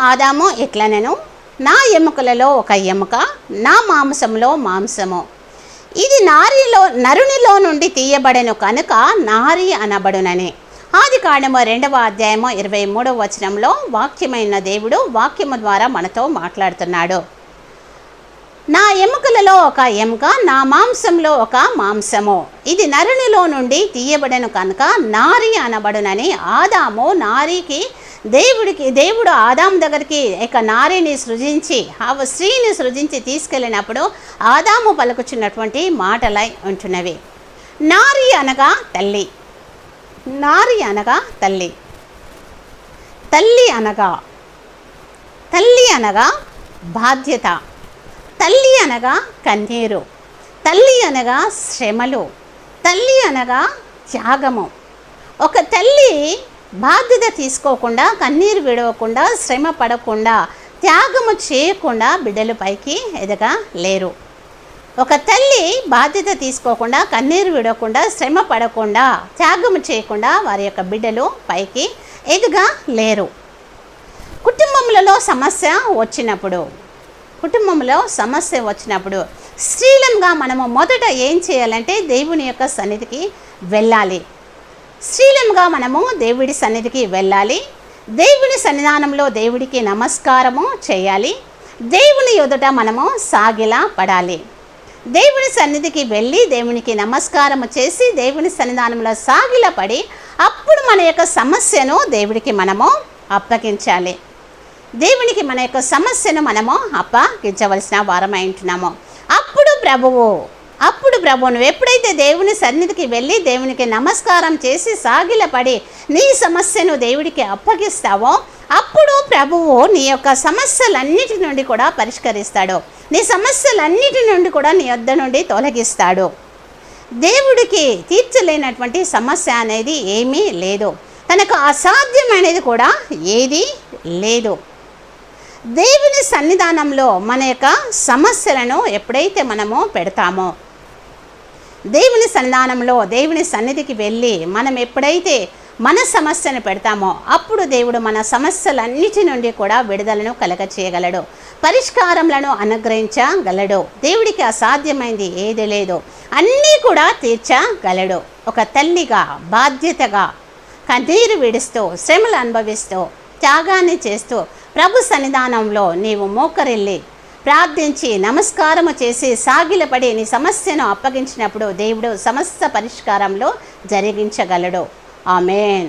ఆదాము ఇట్లనెను నా ఎముకలలో ఒక ఎముక నా మాంసంలో మాంసము. ఇది నారిలో నరునిలో నుండి తీయబడెను కనుక నారి అనబడునని. ఆది కాండము రెండవ అధ్యాయము ఇరవై మూడవ వచనంలో వాక్యమైన దేవుడు వాక్యము ద్వారా మనతో మాట్లాడుతున్నాడు. నా ఎముకలలో ఒక ఎముక నా మాంసంలో ఒక మాంసము. ఇది నరునిలో నుండి తీయబడను కనుక నారి అనబడునని. ఆదాము నారికి దేవుడికి దేవుడు ఆదాము దగ్గరికి ఇక నారిని సృజించి ఆ స్త్రీని సృజించి తీసుకెళ్ళినప్పుడు ఆదాము పలుకుచున్నటువంటి మాటలై ఉంటున్నవి. నారి అనగా తల్లి. నారి అనగా తల్లి. తల్లి అనగా తల్లి అనగా బాధ్యత. తల్లి అనగా కన్నీరు తల్లి అనగా శ్రమలు. తల్లి అనగా త్యాగము. ఒక తల్లి బాధ్యత తీసుకోకుండా కన్నీరు విడవకుండా శ్రమ పడకుండా త్యాగము చేయకుండా బిడ్డలు పైకి ఎదగా లేరు ఒక తల్లి బాధ్యత తీసుకోకుండా కన్నీరు విడవకుండా శ్రమ పడకుండా త్యాగము చేయకుండా వారి యొక్క బిడ్డలు పైకి ఎదుగా లేరు కుటుంబములలో సమస్య వచ్చినప్పుడు కుటుంబంలో సమస్య వచ్చినప్పుడు స్త్రీలంగా మనము మొదట ఏం చేయాలంటే దేవుని యొక్క సన్నిధికి వెళ్ళాలి. స్త్రీలంగా మనము దేవుడి సన్నిధికి వెళ్ళాలి. దేవుని సన్నిధానంలో దేవుడికి నమస్కారము చేయాలి. దేవుని ఎదుట మనము సాగిలా పడాలి. దేవుని సన్నిధికి వెళ్ళి దేవునికి నమస్కారము చేసి దేవుని సన్నిధానంలో సాగిలా పడి అప్పుడు మన యొక్క సమస్యను దేవుడికి మనము అప్పగించాలి. దేవునికి మన యొక్క సమస్యను మనము అప్పగించవలసిన వారమై ఉంటున్నాము. అప్పుడు ప్రభువు అప్పుడు ప్రభు నువ్వు ఎప్పుడైతే దేవుని సన్నిధికి వెళ్ళి దేవునికి నమస్కారం చేసి సాగిలపడి నీ సమస్యను దేవుడికి అప్పగిస్తావో అప్పుడు ప్రభువు నీ యొక్క సమస్యలన్నిటి నుండి కూడా పరిష్కరిస్తాడు. నీ సమస్యలన్నిటి నుండి కూడా నీ వద్ద నుండి తొలగిస్తాడు. దేవుడికి తీర్చలేనటువంటి సమస్య అనేది ఏమీ లేదు. తనకు అసాధ్యమైనది కూడా ఏది లేదు. దేవుని సన్నిధానంలో మన యొక్క సమస్యలను ఎప్పుడైతే మనము పెడతామో దేవుని సన్నిధానంలో దేవుని సన్నిధికి వెళ్ళి మనం ఎప్పుడైతే మన సమస్యను పెడతామో అప్పుడు దేవుడు మన సమస్యలన్నిటి నుండి కూడా విడుదలను కలగ చేయగలడు. పరిష్కారములను అనుగ్రహించగలడు. దేవుడికి అసాధ్యమైంది ఏది లేదు. అన్నీ కూడా తీర్చగలడు. ఒక తల్లిగా బాధ్యతగా కన్నీరు విడుస్తూ శ్రమలు అనుభవిస్తూ త్యాగాన్ని చేస్తూ ప్రభు సన్నిధానంలో నీవు మోకరిల్లి ప్రార్థించి నమస్కారము చేసి సాగిలపడి నీ సమస్యను అప్పగించినప్పుడు దేవుడు సమస్త పరిష్కారంలో జరిగించగలడు. ఆమెన్.